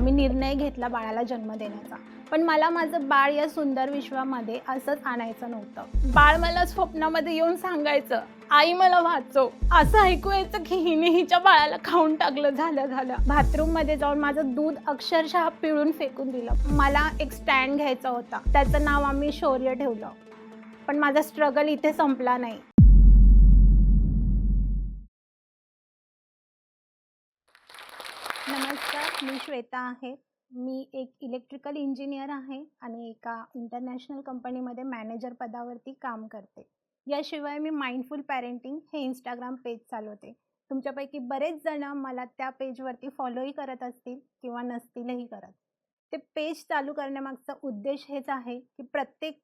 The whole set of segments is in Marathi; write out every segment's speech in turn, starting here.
आम्ही निर्णय घेतला बाळाला जन्म देण्याचा. पण मला माझं बाळ या सुंदर विश्वामध्ये असंच आणायचं नव्हतं. बाळ मला स्वप्नामध्ये येऊन सांगायचं आई मला वाचव. असं ऐकू यायचं की हिने हिच्या बाळाला खाऊन टाकलं झालं झालं. बाथरूममध्ये जाऊन माझं दूध अक्षरशः पिळून फेकून दिलं. मला एक स्टँड घ्यायचा होता. त्याचं नाव आम्ही शौर्य ठेवलं. पण माझा स्ट्रगल इथे संपला नाही. नमस्कार मी श्वेता आहे. मी एक इलेक्ट्रिकल इंजिनियर आहे आणि एका इंटरनॅशनल कंपनीमध्ये मॅनेजर पदावरती काम करते. याशिवाय मी माइंडफुल पॅरेंटिंग हे इंस्टाग्राम पेज चालवते. तुमच्यापैकी बरेच जण मला त्या पेजवरती फॉलोही करत असतील किंवा नसतीलही करत. ते पेज चालू करण्यामागचा उद्देश हेच आहे की प्रत्येक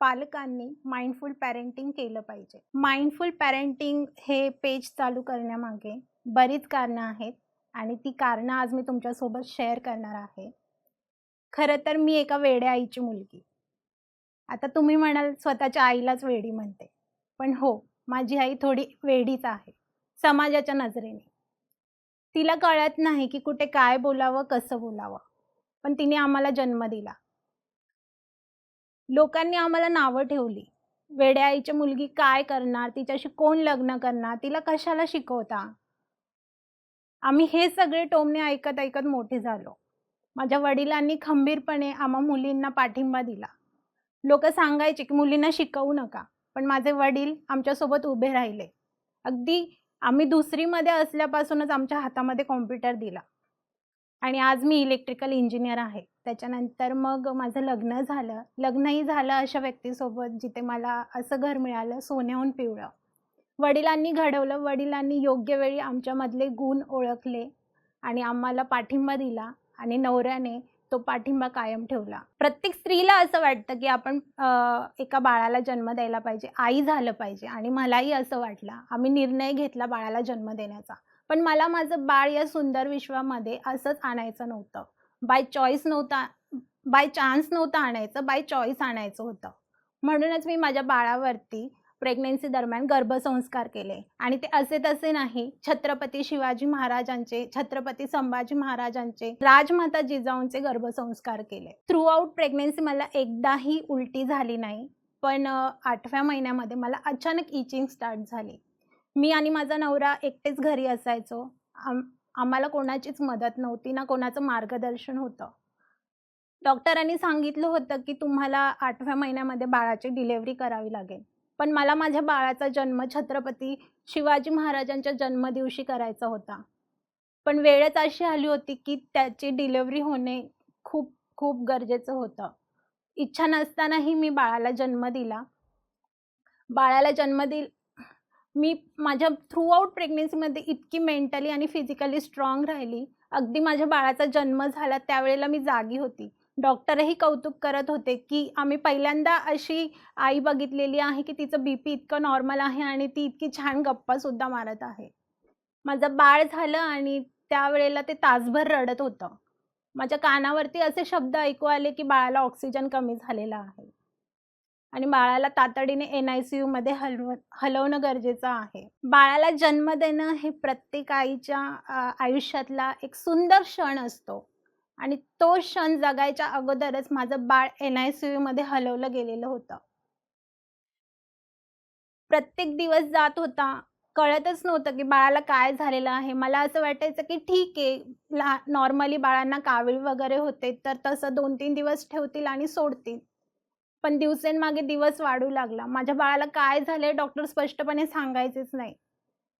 पालकांनी माइंडफुल पॅरेंटिंग केलं पाहिजे. माइंडफुल पॅरेंटिंग हे पेज चालू करण्यामागे बरीच कारणं आहेत. आणि ती कारणं आज मी तुमच्यासोबत शेअर करणार आहे. खरं तर मी एका वेड्या आईची मुलगी. आता तुम्ही म्हणाल स्वतःच्या आईलाच वेडी म्हणते. पण हो माझी आई थोडी वेडीच आहे समाजाच्या नजरेने. तिला कळत नाही की कुठे काय बोलावं कसं बोलावं. पण तिने आम्हाला जन्म दिला. लोकांनी आम्हाला नावं ठेवली. वेड्या आईची मुलगी काय करणार तिच्याशी कोण लग्न करणार तिला कशाला शिकवता? आम्ही हे सगळे टोमणे ऐकत ऐकत मोठे झालो. माझ्या वडिलांनी खंबीरपणे आम्हा मुलींना पाठिंबा दिला. लोक सांगायचे की मुलींना शिकवू नका. पण माझे वडील आमच्यासोबत उभे राहिले. अगदी आम्ही दुसरीमध्ये असल्यापासूनच आमच्या हातामध्ये कॉम्प्युटर दिला. आणि आज मी इलेक्ट्रिकल इंजिनियर आहे. त्याच्यानंतर मग माझं लग्न झालं. लग्नही झालं अशा व्यक्तीसोबत जिथे मला असं घर मिळालं सोन्याहून पिवळं. वडिलांनी घडवलं. वडिलांनी योग्य वेळी आमच्यामधले गुण ओळखले आणि आम्हाला पाठिंबा दिला आणि नवऱ्याने तो पाठिंबा कायम ठेवला. प्रत्येक स्त्रीला असं वाटतं की आपण एका बाळाला जन्म द्यायला पाहिजे आई झालं पाहिजे आणि मलाही असं वाटलं. आम्ही निर्णय घेतला बाळाला जन्म देण्याचा. पण मला माझं बाळ या सुंदर विश्वामध्ये असंच आणायचं नव्हतं. बाय चॉईस नव्हता बाय चान्स नव्हतं आणायचं बाय चॉईस आणायचं होतं. म्हणूनच मी माझ्या बाळावरती प्रेग्नेन्सी दरम्यान गर्भसंस्कार केले. आणि ते असे तसे नाही छत्रपती शिवाजी महाराजांचे छत्रपती संभाजी महाराजांचे राजमाता जिजाऊंचे गर्भसंस्कार केले. थ्रू आउट प्रेग्नेन्सी मला एकदाही उलटी झाली नाही पण आठव्या महिन्यामध्ये मला अचानक इचिंग स्टार्ट झाली. मी आणि माझा नवरा एकटेच घरी असायचो. आम आम्हाला कोणाचीच मदत नव्हती ना कोणाचं मार्गदर्शन होतं. डॉक्टरांनी सांगितलं होतं की तुम्हाला आठव्या महिन्यामध्ये बाळाची डिलेवरी करावी लागेल. पण मला माझ्या बाळाचा जन्म छत्रपती शिवाजी महाराजांच्या जन्मदिवशी करायचा होता. पण वेळच अशी आली होती की त्याची डिलेवरी होणे खूप खूप गरजेचं होतं. इच्छा नसतानाही मी बाळाला जन्म दिला. बाळाला जन्म दिल मी माझ्या थ्रूआउट प्रेग्नन्सीमध्ये प्रेग्नेन्सीमध्ये इतकी मेंटली आणि फिजिकली स्ट्रॉंग राहिली. अगदी माझ्या बाळाचा जन्म झाला त्यावेळेला मी जागी होती. डॉक्टरही कौतुक करत होते की आम्ही पहिल्यांदा अशी आई बघितलेली आहे की तिचं बी पी इतकं नॉर्मल आहे आणि ती इतकी छान गप्पासुद्धा मारत आहे. माझं बाळ झालं आणि त्यावेळेला ते तासभर रडत होतं. माझ्या कानावरती असे शब्द ऐकू आले की बाळाला ऑक्सिजन कमी झालेला आहे. आणि बाळाला तातडीने एन आय सी यूमध्ये हलव हलवणं गरजेचं आहे. बाळाला जन्म देणं हे प्रत्येक आईच्या आयुष्यातला एक सुंदर क्षण असतो. आणि तो क्षण जगायच्या अगोदरच माझं बाळ एन आय सी यूमध्ये हलवलं गेलेलं होतं. प्रत्येक दिवस जात होता. कळतच नव्हतं की बाळाला काय झालेलं आहे. मला असं वाटायचं की ठीक आहे ला नॉर्मली बाळांना कावीळ वगैरे होते तर तसं दोन तीन दिवस ठेवतील आणि सोडतील. पण दिवसेंमागे दिवस वाढू लागला. माझ्या बाळाला काय झालंय डॉक्टर स्पष्टपणे सांगायचेच नाही.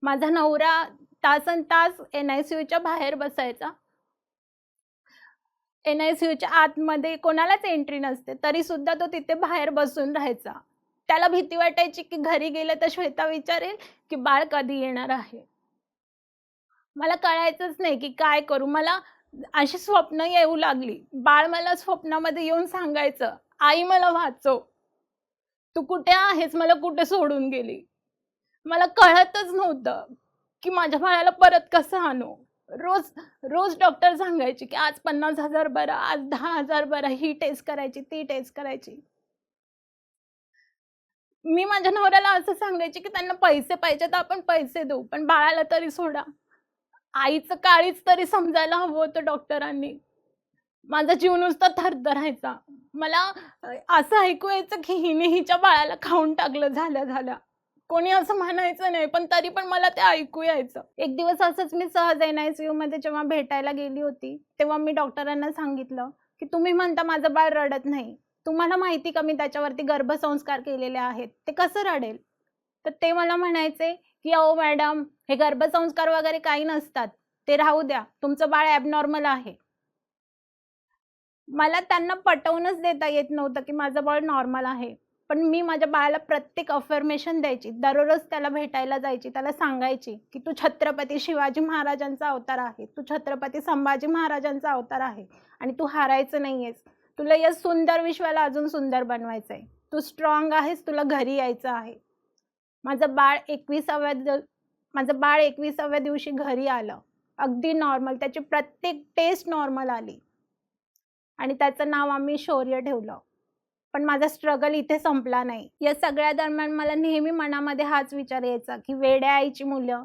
माझा नवरा तासन तास एन आय सी यूच्या बाहेर बसायचा. एन आय सी यूच्या आतमध्ये कोणालाच एंट्री नसते तरी सुद्धा तो तिथे बाहेर बसून राहायचा. त्याला भीती वाटायची की घरी गेले तर श्वेता विचारेल की बाळ कधी येणार आहे? मला कळायचंच नाही की काय करू. मला अशी स्वप्न येऊ लागली. बाळ मला स्वप्नामध्ये येऊन सांगायचं आई मला वाचव. तू कुठे आहेस? मला कुठे सोडून गेली? मला कळतच नव्हतं की माझ्या बाळाला परत कसं आणू. रोज रोज डॉक्टर सांगायचे की आज पन्नास हजार बरं आज दहा हजार बरं ही टेस्ट करायची ती टेस्ट करायची. मी माझ्या नवऱ्याला असं सांगायचे की त्यांना पैसे पाहिजे तर आपण पैसे देऊ पण बाळाला तरी सोडा. आईचं काळीच तरी समजायला हवं होतं डॉक्टरांनी माझा जीव नुसता थरथरायचा मला असं ऐकू यायचं की हिने हिच्या बाळाला खाऊन टाकलं झाल्या झाल्या कोणी असं म्हणायचं नाही पण तरी पण मला ते ऐकू यायचं. एक दिवस असंच मी सहज एन आय सी मध्ये जेव्हा भेटायला गेली होती तेव्हा मी डॉक्टरांना सांगितलं की तुम्ही म्हणता माझं बाळ रडत नाही. तुम्हाला माहिती का मी त्याच्यावरती गर्भसंस्कार केलेले आहेत? ते कसं रडेल? तर ते मला म्हणायचे की अहो मॅडम हे गर्भसंस्कार वगैरे काही नसतात. ते राहू द्या तुमचं बाळ ॲबनॉर्मल आहे. मला त्यांना पटवूनच देता येत नव्हतं की माझं बाळ नॉर्मल आहे. पण मी माझ्या बाळाला प्रत्येक अफर्मेशन द्यायची. दररोज त्याला भेटायला जायची त्याला सांगायची की तू छत्रपती शिवाजी महाराजांचा अवतार आहे तू छत्रपती संभाजी महाराजांचा अवतार आहे आणि तू हारायचं नाहीयेस. तुला या सुंदर विश्वाला अजून सुंदर बनवायचं आहे तू स्ट्रॉंग आहेस तुला घरी यायचं आहे. माझं बाळ एकविसाव्या माझं बाळ एकविसाव्या दिवशी घरी आलं. अगदी नॉर्मल त्याची प्रत्येक टेस्ट नॉर्मल आली. आणि त्याचं नाव आम्ही शौर्य ठेवलं. पण माझा स्ट्रगल इथे संपला नाही. या सगळ्या दरम्यान मला नेहमी मनामध्ये हाच विचार यायचा की वेड्या आईची मुलं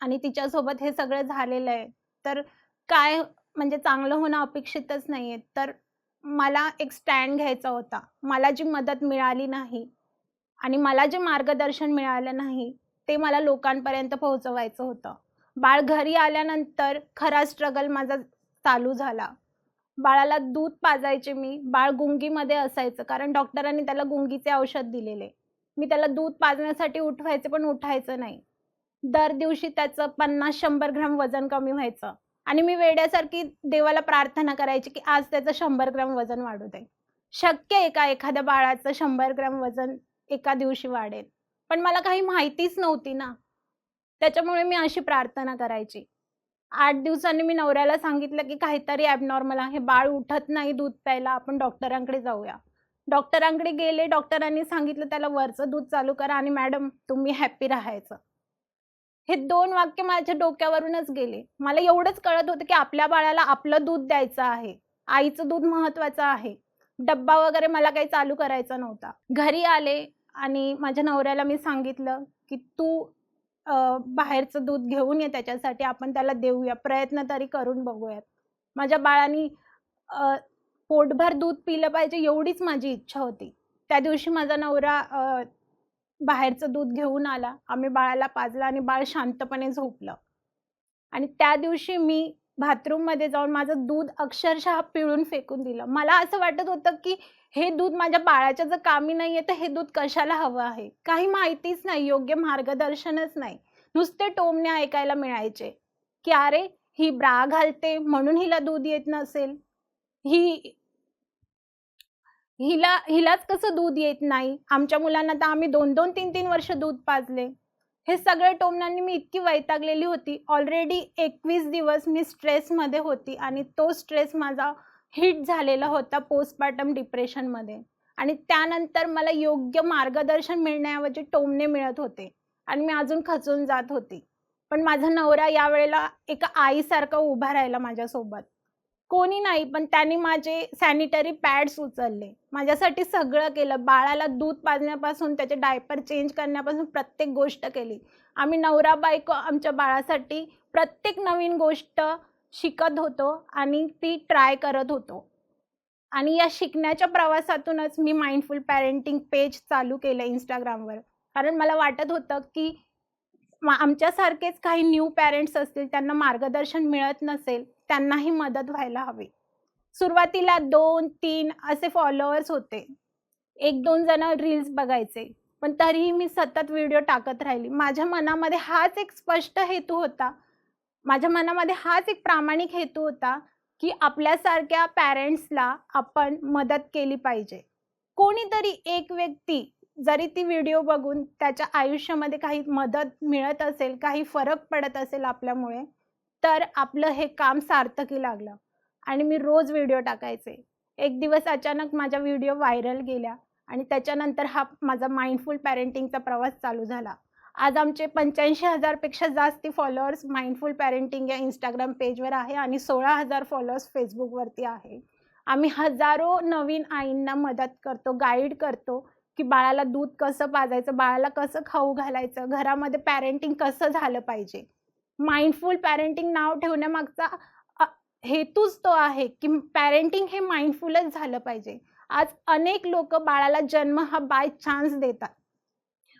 आणि तिच्यासोबत हे सगळं झालेलं आहे. तर काय म्हणजे चांगलं होणं अपेक्षितच नाही आहे तर मला एक स्टँड घ्यायचा होता. मला जी मदत मिळाली नाही आणि मला जे मार्गदर्शन मिळालं नाही ते मला लोकांपर्यंत पोहोचवायचं होतं. बाळ घरी आल्यानंतर खरा स्ट्रगल माझा चालू झाला. बाळाला दूध पाजायचे मी बाळ गुंगीमध्ये असायचं कारण डॉक्टरांनी त्याला गुंगीचे औषध दिलेले. मी त्याला दूध पाजण्यासाठी उठवायचे पण उठायचं नाही. दर दिवशी त्याचं पन्नास शंभर ग्राम वजन कमी व्हायचं. आणि मी वेड्यासारखी देवाला प्रार्थना करायची की आज त्याचं शंभर ग्राम वजन वाढू दे. शक्य आहे का एखाद्या बाळाचं शंभर ग्राम वजन एका दिवशी वाढेल? पण मला काही माहितीच नव्हती ना. त्याच्यामुळे मी अशी प्रार्थना करायची. आठ दिवसांनी मी नवऱ्याला सांगितलं की काहीतरी ॲबनॉर्मल आहे. बाळ उठत नाही दूध प्यायला. आपण डॉक्टरांकडे जाऊया. डॉक्टरांकडे गेले डॉक्टरांनी सांगितलं त्याला वरचं दूध चालू करा आणि मॅडम तुम्ही हॅप्पी राहायचं. हे दोन वाक्य माझ्या डोक्यावरूनच गेले. मला एवढंच कळत होतं की आपल्या बाळाला आपलं दूध द्यायचं आहे. आईचं दूध महत्वाचं आहे. डब्बा वगैरे मला काही चालू करायचा नव्हता. घरी आले आणि माझ्या नवऱ्याला मी सांगितलं की तू बाहेरचं दूध घेऊन ये त्याच्यासाठी आपण त्याला देऊया. प्रयत्न तरी करून बघूयात. माझ्या बाळानी पोटभर दूध पिलं पाहिजे एवढीच माझी इच्छा होती. त्या दिवशी माझा नवरा बाहेरचं दूध घेऊन आला. आम्ही बाळाला पाजलं आणि बाळ शांतपणे झोपलं. आणि त्या दिवशी मी बाथरूममध्ये जाऊन माझं दूध अक्षरशः पिळून फेकून दिलं. मला असं वाटत होतं की हे दूध माझ्या बाळाच्या जर कामी नाही आहे तर हे दूध कशाला हवं आहे? काही माहितीच नाही योग्य मार्गदर्शनच नाही. नुसते टोमणे ऐकायला मिळायचे. की अरे ही ब्रा घालते म्हणून हिला दूध येत नसेल. ही हिला हिलाच कसं दूध येत नाही? आमच्या मुलांना तर आम्ही दोन दोन तीन तीन वर्ष दूध पाजले. हे सगळे टोमण्यांनी मी इतकी वैतागलेली होती. ऑलरेडी एकवीस दिवस मी स्ट्रेसमध्ये होती आणि तो स्ट्रेस माझा हिट झालेला होता पोस्टमार्टम डिप्रेशनमध्ये आणि त्यानंतर मला योग्य मार्गदर्शन मिळण्याऐवजी टोमणे मिळत होते आणि मी अजून खचून जात होती. पण माझा नवरा यावेळेला एका आईसारखा उभा राहिला माझ्यासोबत. कोणी नाही पण त्यांनी माझे सॅनिटरी पॅड्स उचलले. माझ्यासाठी सगळं केलं. बाळाला दूध पाजण्यापासून त्याचे डायपर चेंज करण्यापासून प्रत्येक गोष्ट केली. आम्ही नवरा बायको आमच्या बाळासाठी प्रत्येक नवीन गोष्ट शिकत होतो आणि ती ट्राय करत होतो. आणि या शिकण्याच्या प्रवासातूनच मी माइंडफुल पॅरेंटिंग पेज चालू केलं इंस्टाग्रामवर कारण मला वाटत होतं की आमच्यासारखेच काही न्यू पॅरेंट्स असतील त्यांना मार्गदर्शन मिळत नसेल त्यांनाही मदत व्हायला हवी. सुरुवातीला दोन तीन असे फॉलोअर्स होते. एक दोन जण रील्स बघायचे. पण तरीही मी सतत व्हिडिओ टाकत राहिली. माझ्या मनामध्ये हाच एक स्पष्ट हेतू होता. माझ्या मनामध्ये हाच एक प्रामाणिक हेतू होता की आपल्यासारख्या पॅरेंट्सला आपण मदत केली पाहिजे. कोणीतरी एक व्यक्ती जरी ती व्हिडिओ बघून त्याच्या आयुष्यामध्ये काही मदत मिळत असेल काही फरक पडत असेल आपल्यामुळे तर आपलं हे काम सार्थकी लागलं. आणि मी रोज व्हिडिओ टाकायचे. एक दिवस अचानक माझ्या व्हिडिओ व्हायरल गेल्या आणि त्याच्यानंतर हा माझा माइंडफुल पॅरेंटिंगचा प्रवास चालू झाला. आज आमचे पंच्याऐंशी हजारपेक्षा जास्ती फॉलोअर्स माइंडफुल पॅरेंटिंग या इंस्टाग्राम पेजवर आहे आणि सोळा हजार फॉलोअर्स फेसबुकवरती आहे. आम्ही हजारो नवीन आईंना मदत करतो गाईड करतो की बाळाला दूध कसं पाजायचं बाळाला कसं खाऊ घालायचं घरामध्ये पॅरेंटिंग कसं झालं पाहिजे. माइंडफुल पॅरेंटिंग नाव ठेवण्यामागचा हेतूच तो आहे की पॅरेंटिंग हे माइंडफुलच झालं पाहिजे. आज अनेक लोक बाळाला जन्म हा बाय चान्स देतात.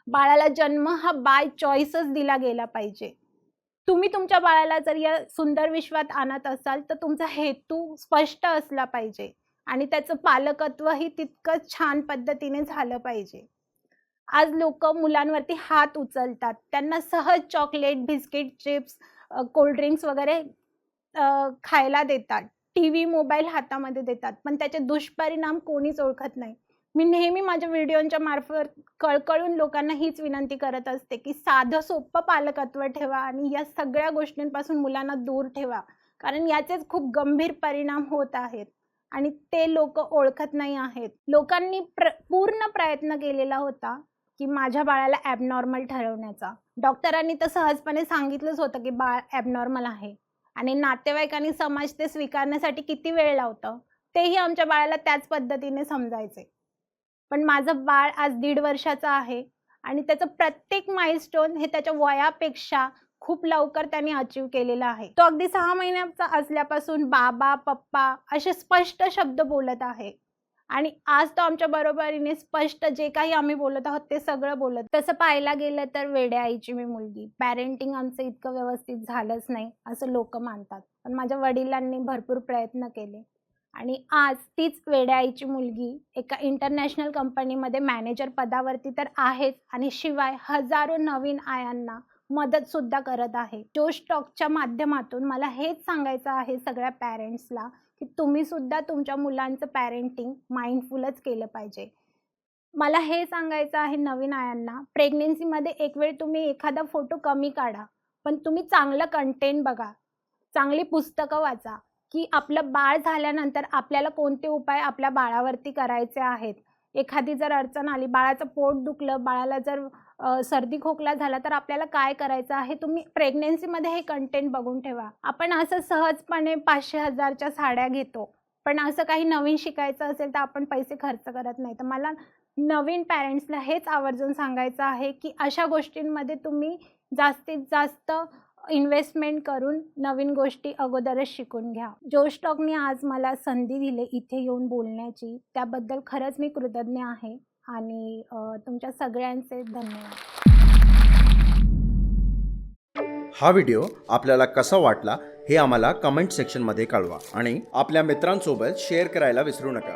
बाळाला जन्म हा बाय चॉईसच दिला गेला पाहिजे. तुम्ही तुमच्या बाळाला जर या सुंदर विश्वात आणत असाल तर तुमचा हेतू स्पष्ट असला पाहिजे. आणि त्याचं पालकत्वही तितकंच छान पद्धतीने झालं पाहिजे. आज लोक मुलांवरती हात उचलतात. त्यांना सहज चॉकलेट बिस्किट चिप्स कोल्ड्रिंक्स वगैरे खायला देतात. टी व्ही मोबाईल हातामध्ये देतात. पण त्याचे दुष्परिणाम कोणीच ओळखत नाही. मी नेहमी माझ्या व्हिडिओच्या मार्फत कळकळून लोकांना हीच विनंती करत असते की साधं सोपं पालकत्व ठेवा आणि या सगळ्या गोष्टींपासून मुलांना दूर ठेवा. कारण याचेच खूप गंभीर परिणाम होत आहेत. आणि ते लोक ओळखत नाही आहेत. लोकांनी प्र पूर्ण प्रयत्न केलेला होता. की माझ्या बाळाला ॲबनॉर्मल ठरवण्याचा. डॉक्टरांनी तर सहजपणे सांगितलंच होतं की बाळ ॲबनॉर्मल आहे. आणि नातेवाईकांनी समाज ते स्वीकारण्यासाठी किती वेळ लावतं? तेही आमच्या बाळाला त्याच पद्धतीने समजायचे. पण माझं बाळ आज दीड वर्षाचं आहे आणि त्याचं प्रत्येक माइलस्टोन हे त्याच्या वयापेक्षा खूप लवकर त्यांनी अचीव केलेला आहे. तो अगदी सहा महिन्याचा असल्यापासून बाबा पप्पा असे स्पष्ट शब्द बोलत आहे. आणि आज तो आमच्या बरोबरीने स्पष्ट जे काही आम्ही बोलत आहोत ते सगळं बोलत. तसं पाहायला गेलं तर वेड्या आईची मी मुलगी. पॅरेंटिंग आमचं इतकं व्यवस्थित झालंच नाही असं लोक मानतात. पण माझ्या वडिलांनी भरपूर प्रयत्न केले. आणि आज तीच वेड्या आईची मुलगी एका इंटरनॅशनल कंपनीमध्ये मॅनेजर पदावरती तर आहेच आणि शिवाय हजारो नवीन आयांना मदत सुद्धा करत आहे. जोश टॉकच्या माध्यमातून मला हेच सांगायचं आहे सगळ्या पॅरेंट्सला की तुम्ही सुद्धा तुमच्या मुलांचं पॅरेंटिंग माइंडफुलच केलं पाहिजे. मला हे सांगायचं आहे नवीन आयांना प्रेग्नेन्सीमध्ये एक वेळ तुम्ही एखादा फोटो कमी काढा पण तुम्ही चांगलं कंटेंट बघा. चांगली पुस्तकं वाचा की आपलं बाळ झाल्यानंतर आपल्याला कोणते उपाय आपल्या बाळावरती करायचे आहेत? एखादी जर अडचण आली बाळाचं पोट दुखलं बाळाला जर सर्दी खोकला झाला तर आपल्याला काय करायचं आहे? तुम्ही प्रेग्नेन्सीमध्ये हे कंटेंट बघून ठेवा. आपण असं सहजपणे पाचशे हजारच्या साड्या घेतो. पण असं काही नवीन शिकायचं असेल तर आपण पैसे खर्च करत नाही. तर मला नवीन पॅरेंट्सला हेच आवर्जून सांगायचं आहे की अशा गोष्टींमध्ये तुम्ही जास्तीत जास्त इन्व्हेस्टमेंट करून नवीन गोष्टी अगोदरच शिकून घ्या. जोशटॉकने आज मला संधी दिली इथे येऊन बोलण्याची. त्याबद्दल खरंच मी कृतज्ञ आहे. आणि तुमच्या सगळ्यांचे धन्यवाद. हा व्हिडिओ आपल्याला कसा वाटला हे आम्हाला कमेंट सेक्शनमध्ये कळवा आणि आपल्या मित्रांसोबत शेअर करायला विसरू नका.